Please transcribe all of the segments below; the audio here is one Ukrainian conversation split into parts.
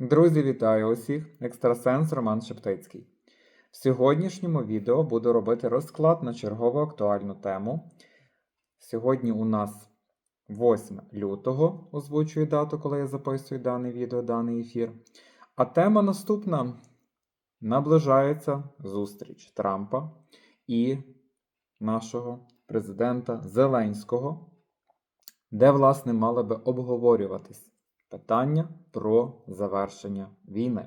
Друзі, вітаю усіх! Екстрасенс Роман Шептицький. В сьогоднішньому відео буду робити розклад на чергову актуальну тему. Сьогодні у нас 8 лютого, озвучую дату, коли я записую дане відео, даний ефір. А тема наступна: наближається зустріч Трампа і нашого президента Зеленського, де, власне, мали би обговорюватись питання про завершення війни.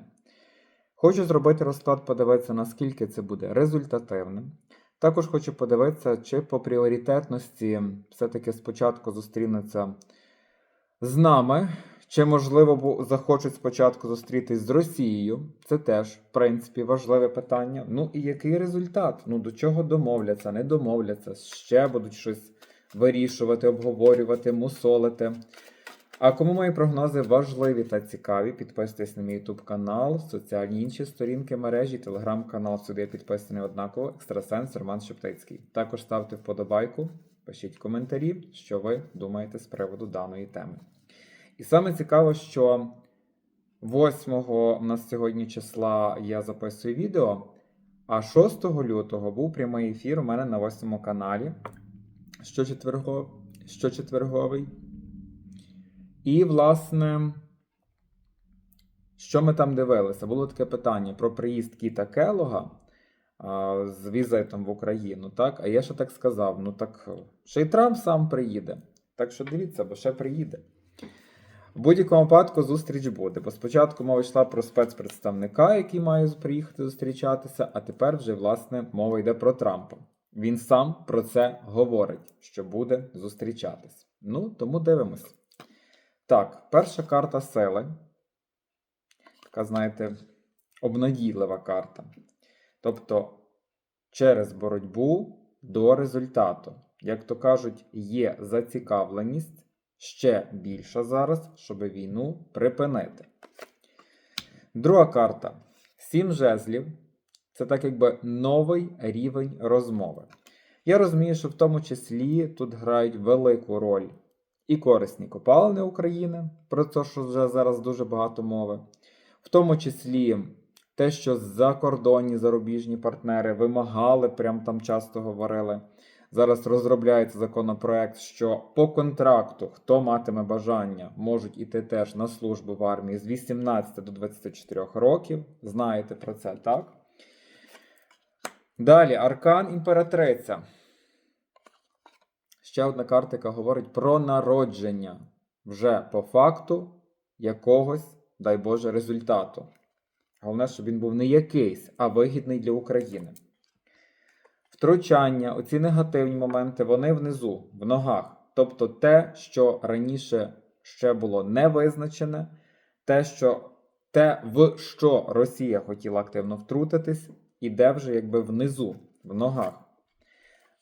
Хочу зробити розклад, подивитися, наскільки це буде результативним. Також хочу подивитися, чи по пріоритетності все-таки спочатку зустрінуться з нами, чи, можливо, захочуть спочатку зустрітись з Росією. Це теж, в принципі, важливе питання. Ну і який результат? Ну до чого домовляться, не домовляться, ще будуть щось вирішувати, обговорювати, мусолити. А кому мої прогнози важливі та цікаві, підписуйтесь на мій YouTube канал, соціальні інші сторінки мережі, телеграм-канал сюди підписаний однаково, екстрасенс Роман Шептицький. Також ставте вподобайку, пишіть коментарі, що ви думаєте з приводу даної теми. І саме цікаво, що 8 у нас сьогодні числа я записую відео, а 6 лютого був прямий ефір у мене на 8 каналі. Щочетверго... Щочетверговий. І, власне, що ми там дивилися? Було таке питання про приїзд Кіта Келога а, з візитом в Україну, так? А я ще так сказав: ну так ще й Трамп сам приїде. Так що дивіться, бо ще приїде. В будь-якому випадку зустріч буде. Бо спочатку мова йшла про спецпредставника, який має приїхати зустрічатися, а тепер вже, власне, мова йде про Трампа. Він сам про це говорить, що буде зустрічатись. Ну, тому дивимось. Так, перша карта сили. Така, знаєте, обнадійлива карта. Тобто, через боротьбу до результату. Як то кажуть, є зацікавленість ще більша зараз, щоб війну припинити. Друга карта. Сім жезлів. Це так якби новий рівень розмови. Я розумію, що в тому числі тут грають велику роль і корисні копалини України, про те, що вже зараз дуже багато мови, в тому числі те, що закордонні зарубіжні партнери вимагали, прям там часто говорили. Зараз розробляється законопроект, що по контракту, хто матиме бажання, можуть іти теж на службу в армії з 18 до 24 років. Знаєте про це, так? Далі, аркан імператриця. Ще одна карта, яка говорить про народження вже по факту якогось, дай Боже, результату. Головне, щоб він був не якийсь, а вигідний для України. Втручання, оці негативні моменти, вони внизу, в ногах. Тобто те, що раніше ще було не визначене, те, що, те, в що Росія хотіла активно втрутитись, іде вже якби внизу, в ногах.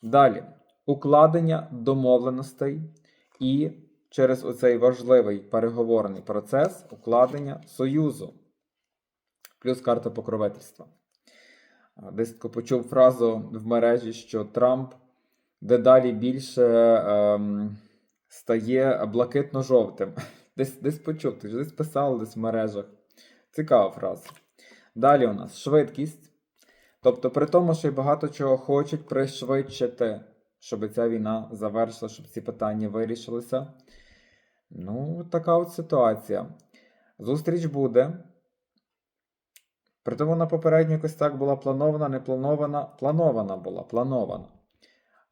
Далі укладення домовленостей і через оцей важливий переговорний процес укладення союзу. Плюс карта покровительства. Десь почув фразу в мережі, що Трамп дедалі більше ем, стає блакитно-жовтим. Десь, десь почув, десь писав десь в мережах. Цікава фраза. Далі у нас швидкість. Тобто, при тому, що й багато чого хочуть пришвидшити, щоб ця війна завершила, щоб ці питання вирішилися. Ну, така от ситуація. Зустріч буде. Притом вона попередньо якось так була планована, не планована, планована була, планована.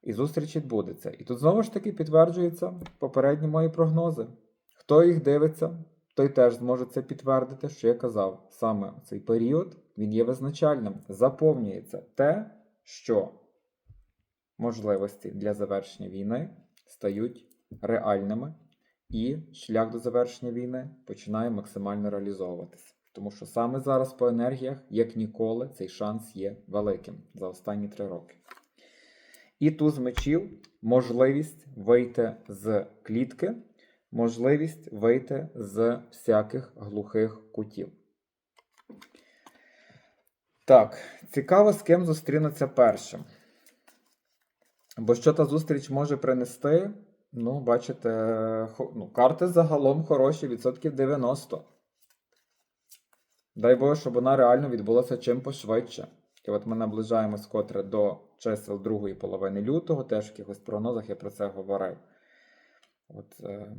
І зустріч відбудеться. І тут знову ж таки підтверджуються попередні мої прогнози. Хто їх дивиться, той теж зможе це підтвердити, що я казав. Саме цей період він є визначальним. Заповнюється те, що можливості для завершення війни стають реальними, і шлях до завершення війни починає максимально реалізовуватися. Тому що саме зараз по енергіях, як ніколи, цей шанс є великим за останні три роки. І туз мечів можливість вийти з клітки, можливість вийти з всяких глухих кутів. Так, цікаво, з ким зустрінуться першим. Бо що та зустріч може принести? Ну, бачите, ну, карти загалом хороші, відсотків 90. Дай Боже, щоб вона реально відбулася чим пошвидше. І от ми наближаємось котре до чисел другої половини лютого, теж в якихось прогнозах я про це говорив. От, е,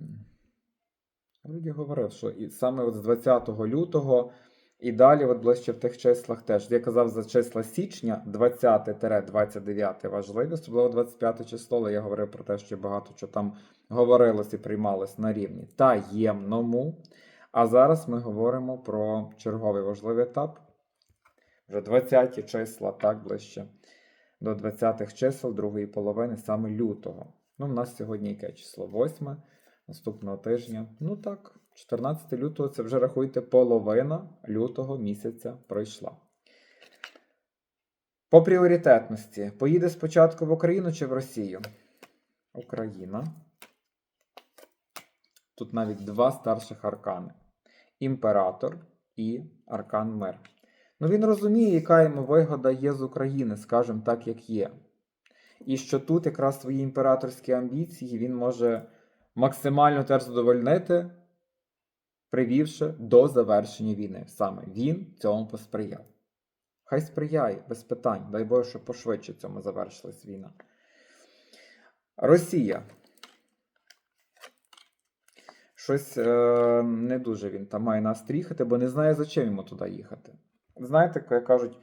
вроді говорив, що і саме от з 20 лютого і далі, от ближче в тих числах теж. Я казав за числа січня 20-29 важливі, особливо 25 число, але я говорив про те, що багато що там говорилось і приймалось на рівні таємному. А зараз ми говоримо про черговий важливий етап. Вже 20 числа, так ближче до 20-х чисел другої половини саме лютого. Ну, в нас сьогодні яке число? 8 наступного тижня. Ну так, 14 лютого це вже рахуйте, половина лютого місяця пройшла. По пріоритетності. Поїде спочатку в Україну чи в Росію? Україна. Тут навіть два старших аркани: імператор і аркан мир. Ну він розуміє, яка йому вигода є з України, скажімо так, як є. І що тут якраз свої імператорські амбіції він може максимально теж задовольнити, привівши до завершення війни. Саме він цьому посприяв. Хай сприяє, без питань. Дай Боже, щоб пошвидше цьому завершилась війна. Росія. Щось е, не дуже він там має нас тріхати, бо не знає, за чим йому туди їхати. Знаєте, як кажуть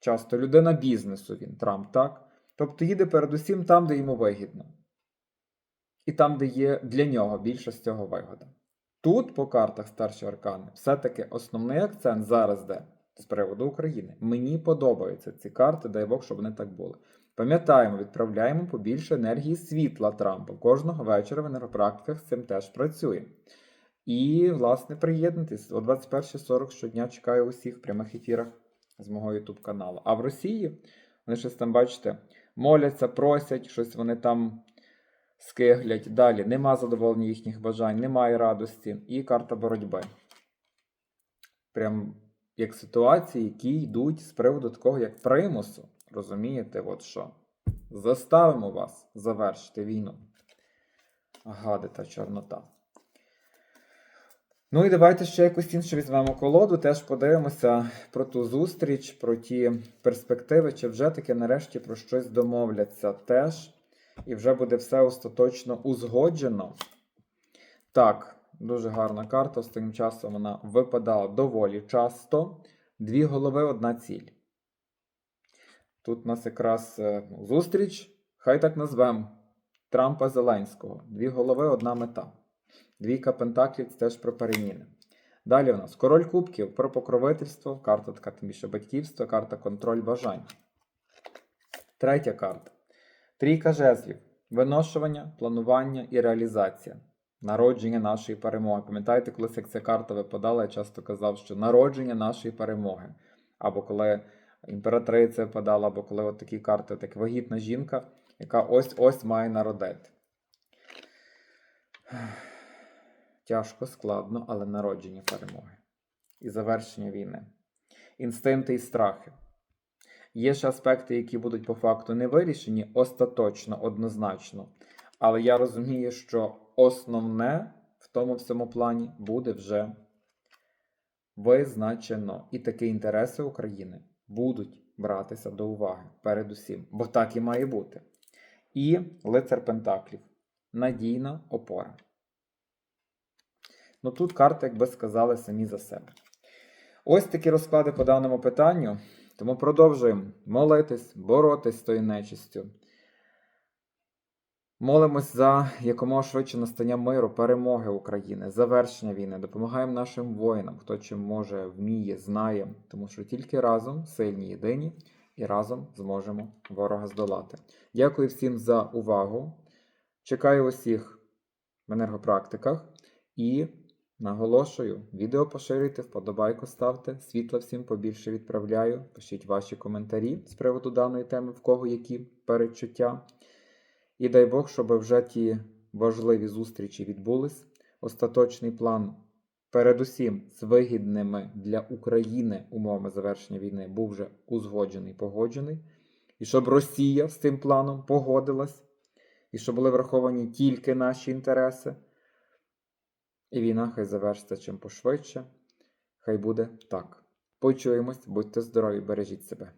часто, людина бізнесу він, Трамп, так? Тобто їде передусім там, де йому вигідно. І там, де є для нього більше з цього вигода. Тут, по картах старші аркани, все-таки основний акцент зараз де з приводу України. Мені подобаються ці карти, дай Бог, щоб вони так були. Пам'ятаємо, відправляємо побільше енергії світла Трампа. Кожного вечора в енергопрактиках з цим теж працює. І, власне, приєднуйтесь о 21.40 щодня чекаю усіх прямих ефірах з мого YouTube каналу. А в Росії вони щось там, бачите, моляться, просять, щось вони там скиглять. Далі нема задоволення їхніх бажань, немає радості. І карта боротьби. Прям як ситуації, які йдуть з приводу такого, як примусу. Розумієте, от що? Заставимо вас завершити війну. Гади та чорнота. Ну і давайте ще якусь іншу візьмемо колоду, теж подивимося про ту зустріч, про ті перспективи, чи вже таки нарешті про щось домовляться теж. І вже буде все остаточно узгоджено. Так, дуже гарна карта. Останнім часом вона випадала доволі часто. Дві голови, одна ціль. Тут у нас якраз е, зустріч, хай так назвемо Трампа Зеленського. Дві голови, одна мета. Двійка Пентаклів це теж про переміни. Далі у нас король кубків про покровительство, карта така тим більше батьківство, карта контроль бажань. Третя карта. Трійка жезлів. Виношування, планування і реалізація. Народження нашої перемоги. Пам'ятаєте, колись як ця карта випадала, я часто казав, що народження нашої перемоги. Або коли імператриця випадала, або коли от такі карти, так вагітна жінка, яка ось-ось має народити. Тяжко, складно, але народження перемоги. І завершення війни. Інстинкти і страхи. Є ще аспекти, які будуть по факту не вирішені остаточно, однозначно. Але я розумію, що основне в тому всьому плані буде вже визначено. І такі інтереси України будуть братися до уваги передусім, бо так і має бути. І лицар Пентаклів надійна опора. Ну тут карти, як би сказали, самі за себе. Ось такі розклади по даному питанню. Тому продовжуємо молитись, боротись з тою нечистю. Молимось за якомога швидше настання миру, перемоги України, завершення війни. Допомагаємо нашим воїнам, хто чим може, вміє, знає, тому що тільки разом сильні єдині і разом зможемо ворога здолати. Дякую всім за увагу. Чекаю усіх в енергопрактиках і наголошую: відео поширюйте, вподобайку ставте, світла всім побільше відправляю. Пишіть ваші коментарі з приводу даної теми, в кого які передчуття. І дай Бог, щоб вже ті важливі зустрічі відбулись. Остаточний план, передусім, з вигідними для України умовами завершення війни, був вже узгоджений, погоджений. І щоб Росія з цим планом погодилась, і щоб були враховані тільки наші інтереси. І війна хай завершиться чим пошвидше. Хай буде так. Почуємось, будьте здорові, бережіть себе.